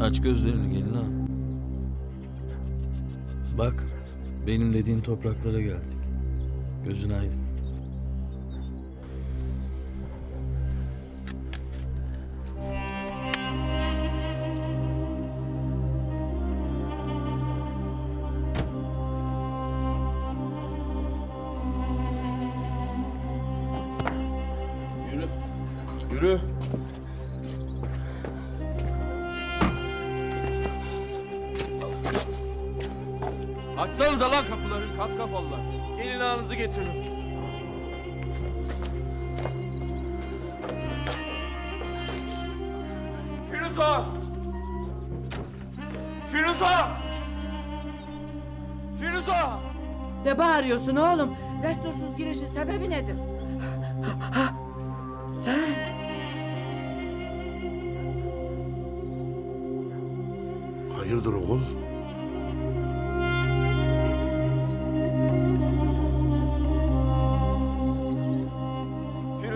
Aç gözlerini gelin ha. Bak, benim dediğin topraklara geldik. Gözün aydın. Yürü. Yürü. Açsanıza lan kapıları kas kafalılar. Gelin ağınızı getirin. Firuza! Firuza! Firuza! Ne bağırıyorsun oğlum? Destursuz girişin sebebi nedir? Sen Hayırdır oğul?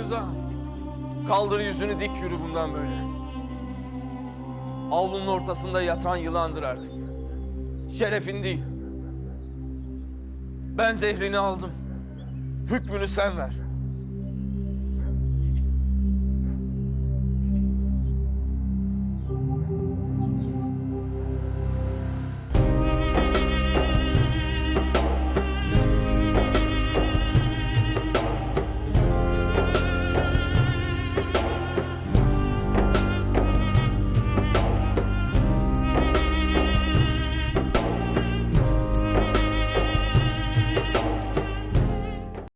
Firuza, kaldır yüzünü dik yürü bundan böyle. Avlunun ortasında yatan yılandır artık. Şerefin değil. Ben zehrini aldım. Hükmünü sen ver.